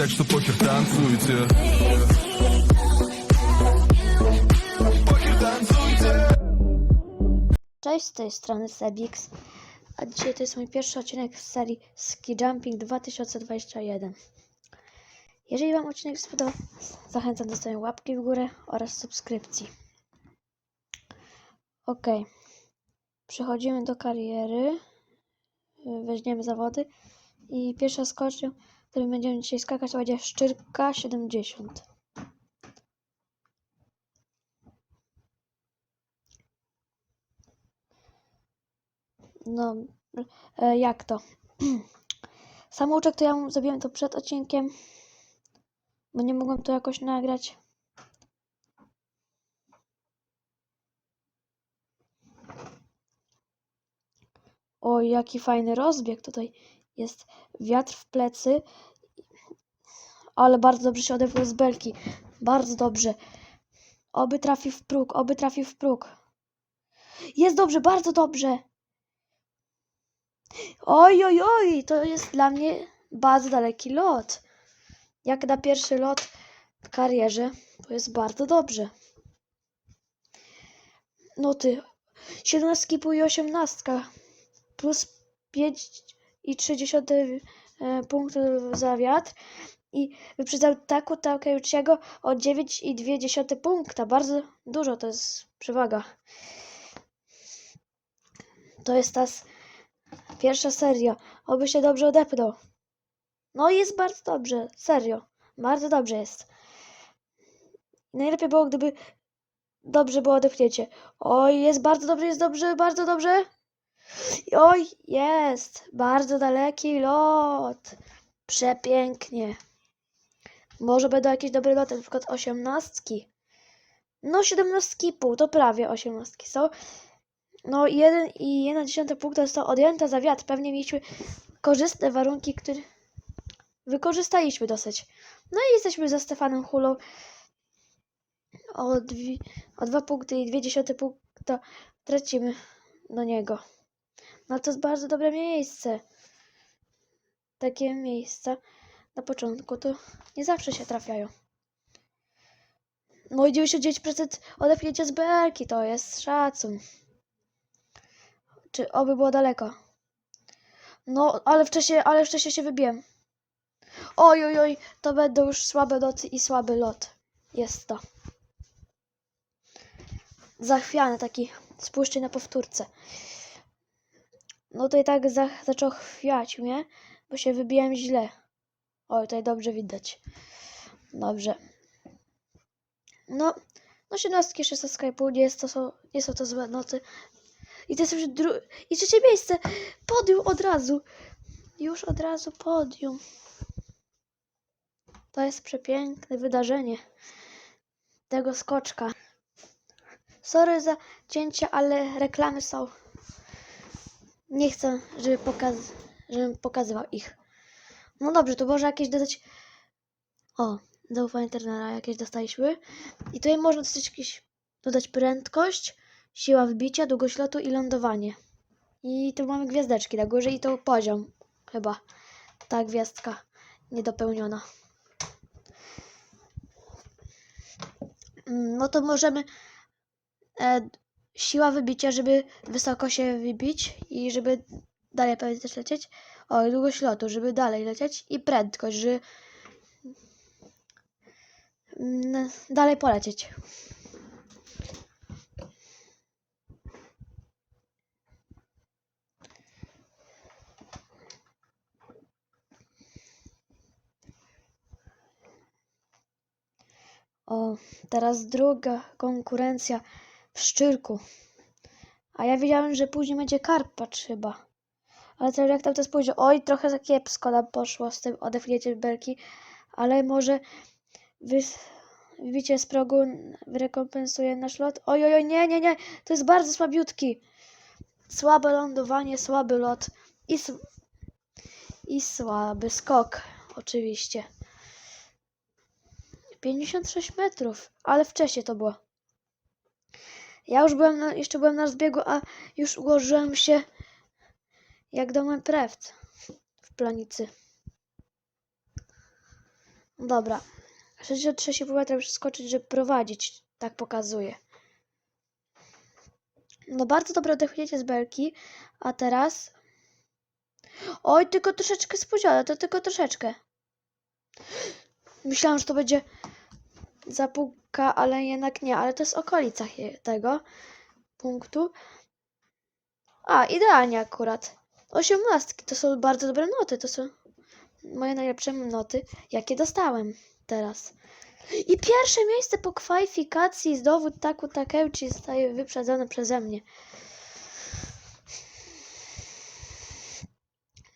так что похер танцуйте Похер танцуйте Cześć, z tej strony Sebix, a dzisiaj to jest mój pierwszy odcinek z serii Ski Jumping 2021. Jeżeli Wam odcinek się spodobał, zachęcam do zostawienia łapki w górę oraz subskrypcji. Ok, przechodzimy do kariery, y, weźmiemy zawody i pierwsza skocznia, którym będziemy dzisiaj skakać, to będzie Szczyrka 70. No, e, jak to? Samouczek to ja zrobiłem to przed odcinkiem, bo nie mogłem to jakoś nagrać. O, jaki fajny rozbieg tutaj jest. Wiatr w plecy, ale bardzo dobrze się odebrał z belki. Bardzo dobrze. Oby trafił w próg, oby trafił w próg. Jest dobrze, bardzo dobrze. Oj, oj, oj, to jest dla mnie bardzo daleki lot. Jak na pierwszy lot w karierze, to jest bardzo dobrze. No ty, 17 pół i 18 plus 5,3 e, punktu za wiatr i wyprzedzał Taku Takeuchiego o 9,2 punkta. Bardzo dużo to jest przewaga. To jest ta Pierwsza seria. Oby się dobrze odepnął. No jest bardzo dobrze. Serio. Bardzo dobrze jest. Najlepiej było, gdyby dobrze było odepchnięcie. Oj, jest bardzo dobrze, jest dobrze, bardzo dobrze. Oj, jest. Bardzo daleki lot. Przepięknie. Może będą jakieś dobre loty, na przykład osiemnastki. No, siedemnastki pół, to prawie osiemnastki są. No, 1,1 punkta została odjęta za wiatr. Pewnie mieliśmy korzystne warunki, które wykorzystaliśmy dosyć. No i jesteśmy za Stefanem Hulą o, dwie, o 2 punkty i 2 punkta tracimy do niego. No to jest bardzo dobre miejsce. Takie miejsca na początku to nie zawsze się trafiają. No i 99% odepchnięcia z belki to jest szacun. Czy oby było daleko? No, ale wcześniej, ale wcześniej się wybiłem. Oj, oj, oj, to będą już słabe nocy i słaby lot. Jest to. Zachwiany taki. Spójrzcie na powtórce. No to i tak za, zaczął chwiać mnie, bo się wybiłem źle. Oj, tutaj dobrze widać. Dobrze. No, no 17, 16 pół, nie, jest to, są, nie są to złe noty. I to jest już dru- I trzecie miejsce. Podium od razu. Już od razu podium. To jest przepiękne wydarzenie tego skoczka. Sorry za cięcie, ale reklamy są. Nie chcę, żeby pokaz- żebym pokazywał ich. No dobrze, to może jakieś dodać. O, zaufanie trenera jakieś dostaliśmy. I tutaj można dodać jakieś dodać prędkość, siła wbicia, długość lotu i lądowanie. I tu mamy gwiazdeczki na górze i to poziom. Chyba. Ta gwiazdka niedopełniona. Mm, No to możemy e, siła wybicia, żeby wysoko się wybić i żeby dalej pewnie też lecieć. O, długość lotu, żeby dalej lecieć i prędkość, żeby mm, dalej polecieć. O, teraz druga konkurencja w Szczyrku. A ja wiedziałem, że później będzie Karpacz chyba. Ale teraz jak tam to spojrzę, oj, trochę za kiepsko nam poszło z tym odepchnięciem belki, ale może wys- wybicie z progu rekompensuje nasz lot. Oj, oj, oj, nie, nie, nie, to jest bardzo słabiutki. Słabe lądowanie, słaby lot i, i słaby skok, oczywiście. 56 metrów, ale wcześniej to było. Ja już byłem, na, jeszcze byłem na zbiegu, a już ułożyłem się jak domen prewd w planicy. Dobra. 63,5 metra muszę skoczyć, żeby prowadzić. Tak pokazuje. No bardzo dobre odetchnięcie z belki. A teraz... Oj, tylko troszeczkę spóźnione, to tylko troszeczkę. Myślałam, że to będzie zapuka, ale jednak nie, ale to jest je- tego punktu. A, idealnie akurat. Osiemnastki to są bardzo dobre noty, to są moje najlepsze noty, jakie dostałem teraz. I pierwsze miejsce po kwalifikacji z dowód Taku Takeuchi zostaje wyprzedzone przeze mnie.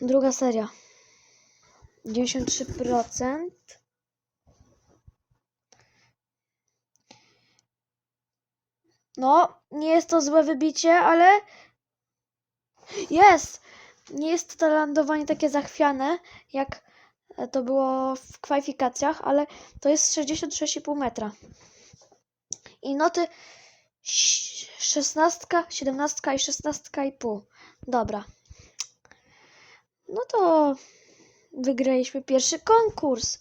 Druga seria. 93%. No, nie jest to złe wybicie, ale jest! Nie jest to lądowanie takie zachwiane, jak to było w kwalifikacjach, ale to jest 66,5 metra. I noty 16, 17 i 16,5. Dobra. No to wygraliśmy pierwszy konkurs.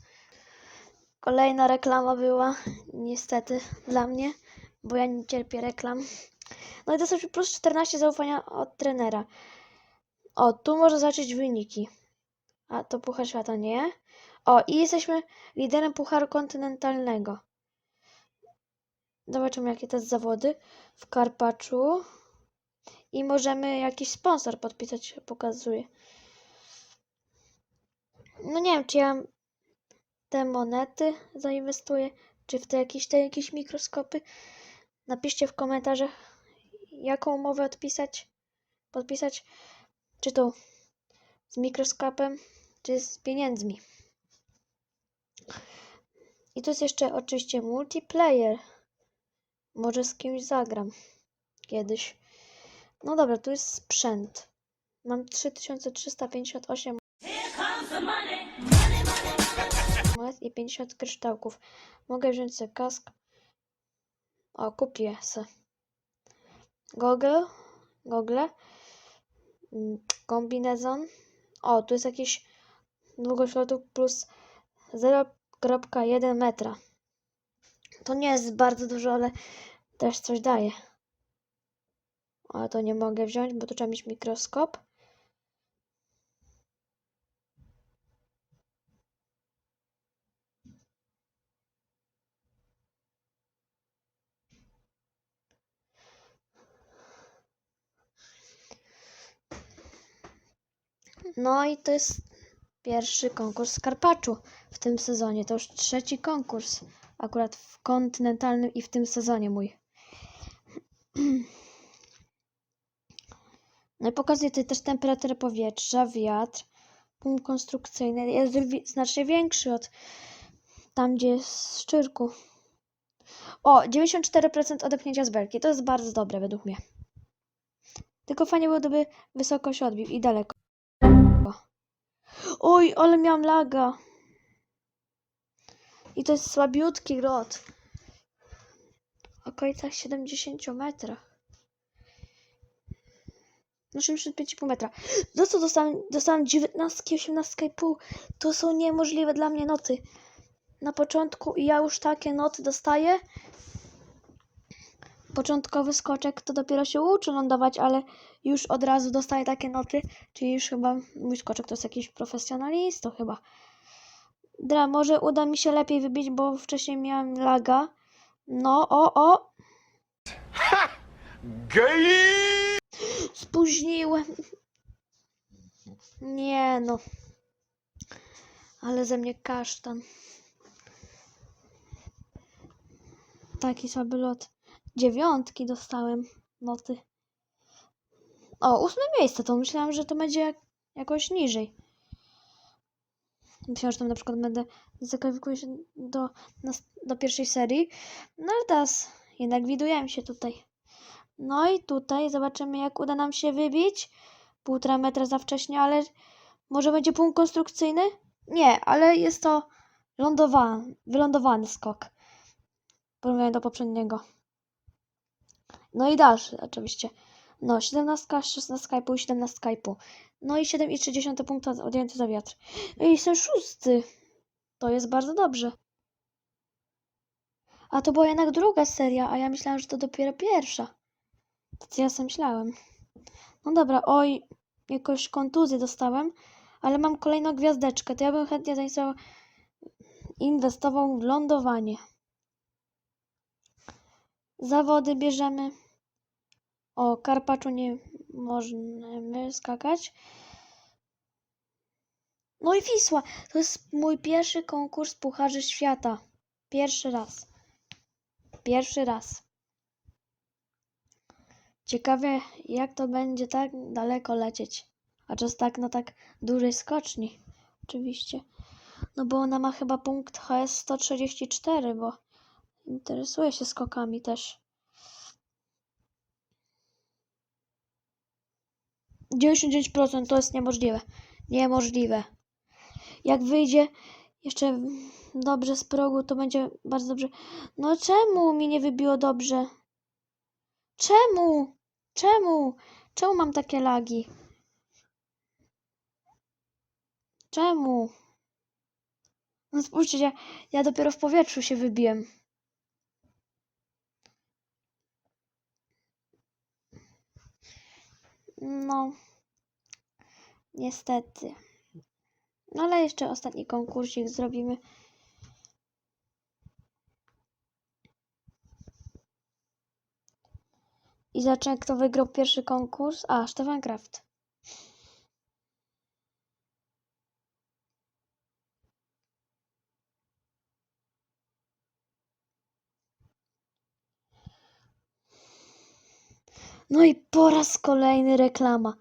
Kolejna reklama była, niestety, dla mnie, bo ja nie cierpię reklam. No i dostaliśmy plus 14 zaufania od trenera. O, tu można zobaczyć wyniki. A to Puchar Świata nie. O, i jesteśmy liderem Pucharu Kontynentalnego. Zobaczymy, jakie to jest zawody w Karpaczu. I możemy jakiś sponsor podpisać, pokazuje. No nie wiem, czy ja te monety zainwestuję, czy w te jakieś, te jakieś mikroskopy. Napiszcie w komentarzach, jaką umowę odpisać, podpisać. Czy to z mikroskopem, czy z pieniędzmi. I tu jest jeszcze oczywiście multiplayer. Może z kimś zagram kiedyś. No dobra, tu jest sprzęt. Mam 3358 monet i 50 kryształków. Mogę wziąć sobie kask. O, kupię se. Goggle. Gogle. Mm, Kombinezon. O, tu jest jakiś długość lotu plus 0,1 metra. To nie jest bardzo dużo, ale też coś daje. Ale to nie mogę wziąć, bo tu trzeba mieć mikroskop. No i to jest pierwszy konkurs Karpaczu w tym sezonie. To już trzeci konkurs akurat w kontynentalnym i w tym sezonie mój. No i pokazuję tutaj też temperaturę powietrza, wiatr, punkt konstrukcyjny jest znacznie większy od tam, gdzie jest w Szczyrku. O, 94% odepchnięcia z belki. To jest bardzo dobre według mnie. Tylko fajnie było, gdyby wysokość odbił i daleko. Oj, ale miałam laga. I to jest słabiutki lot. W okolicach 70 metrach. No 75,5 metra. Za co dostałem? Dostałem 19, 18,5. To są niemożliwe dla mnie noty. Na początku ja już takie noty dostaję. Początkowy skoczek to dopiero się uczy lądować, ale już od razu dostaję takie noty. Czyli już chyba mój skoczek to jest jakiś profesjonalista chyba. Dra, może uda mi się lepiej wybić, bo wcześniej miałem laga. No, o, o, Gay! spóźniłem. Nie no. Ale ze mnie kasztan. Taki słaby lot. Dziewiątki dostałem noty. O, ósme miejsce, to myślałam, że to będzie jak, jakoś niżej. Myślałam, że tam na przykład będę zakwalifikuję się do, do pierwszej serii. No ale teraz jednak widujemy się tutaj. No i tutaj zobaczymy, jak uda nam się wybić. Półtora metra za wcześnie, ale może będzie punkt konstrukcyjny? Nie, ale jest to lądowany, wylądowany skok. W porównaniu do poprzedniego. No i dalszy oczywiście. No, 17, 16,5, 17,5. No i 7,3 punkta odjęty za wiatr. I jestem szósty. To jest bardzo dobrze. A to była jednak druga seria, a ja myślałam, że to dopiero pierwsza. To co ja sobie myślałem. No dobra, oj, jakąś kontuzję dostałem, ale mam kolejną gwiazdeczkę. To ja bym chętnie zainwestował inwestował w lądowanie. Zawody bierzemy. O, Karpaczu nie możemy skakać. No i Wisła. To jest mój pierwszy konkurs Pucharzy Świata. Pierwszy raz. Pierwszy raz. Ciekawe, jak to będzie tak daleko lecieć. A czas tak na tak dużej skoczni. Oczywiście. No bo ona ma chyba punkt HS 134, bo interesuje się skokami też. 99% to jest niemożliwe. Niemożliwe. Jak wyjdzie jeszcze dobrze z progu, to będzie bardzo dobrze. No czemu mi nie wybiło dobrze? Czemu? Czemu? Czemu mam takie lagi? Czemu? No spójrzcie, ja, ja dopiero w powietrzu się wybiłem. No, niestety. No ale jeszcze ostatni konkursik zrobimy. I zacznę, kto wygrał pierwszy konkurs. A, Stefan Kraft. No i po raz kolejny reklama.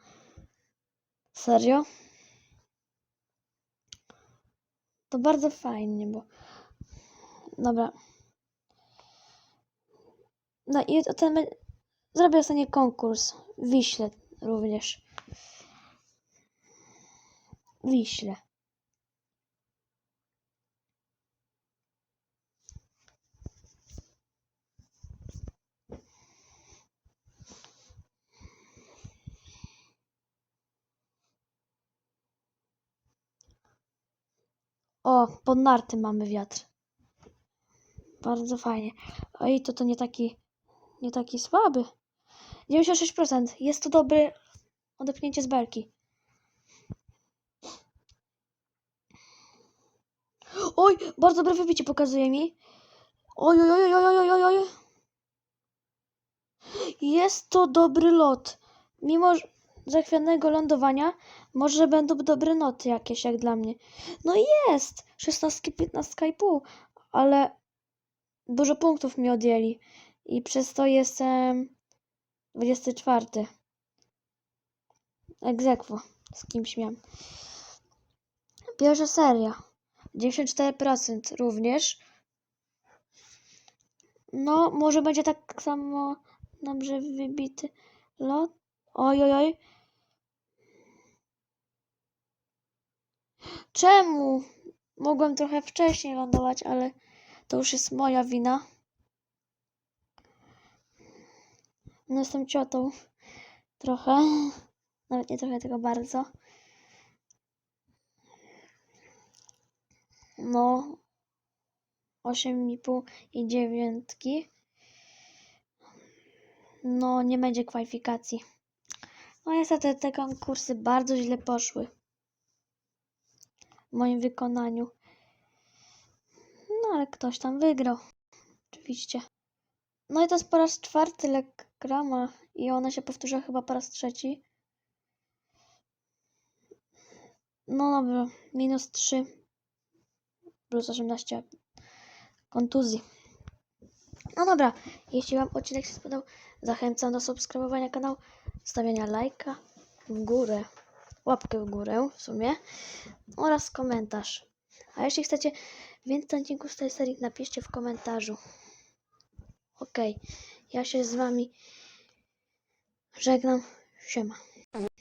Serio? To bardzo fajnie, bo. Dobra. No i ten. Zrobię ostatni konkurs. Wiśle również. Wiśle. O, pod narty mamy wiatr. Bardzo fajnie. Oj, to to nie taki, nie taki słaby. 96%. Jest to dobre odepchnięcie z belki. Oj, bardzo dobre wybicie pokazuje mi. Oj, oj, oj, oj, oj, oj, oj. Jest to dobry lot. Mimo że- zachwianego lądowania, może będą dobre noty jakieś, jak dla mnie. No jest! 16, 15 i pół, ale dużo punktów mi odjęli. I przez to jestem 24. Egzekwo. Z kimś miałem. Pierwsza seria. 94% również. No, może będzie tak samo dobrze wybity lot. Oj, oj, oj. Czemu? Mogłem trochę wcześniej lądować, ale to już jest moja wina. No, jestem ciotą. Trochę. Nawet nie trochę, tylko bardzo. No. 8,5 i 9. No, nie będzie kwalifikacji. No niestety te konkursy bardzo źle poszły. W moim wykonaniu. No ale ktoś tam wygrał. Oczywiście. No i to jest po raz czwarty lekrama i ona się powtórzyła chyba po raz trzeci. No dobra, minus 3 plus 18 kontuzji. No dobra, jeśli Wam odcinek się spodobał, zachęcam do subskrybowania kanału, stawiania lajka w górę, łapkę w górę w sumie oraz komentarz. A jeśli chcecie więcej odcinków z tej serii, napiszcie w komentarzu. Ok, ja się z Wami żegnam. Siema.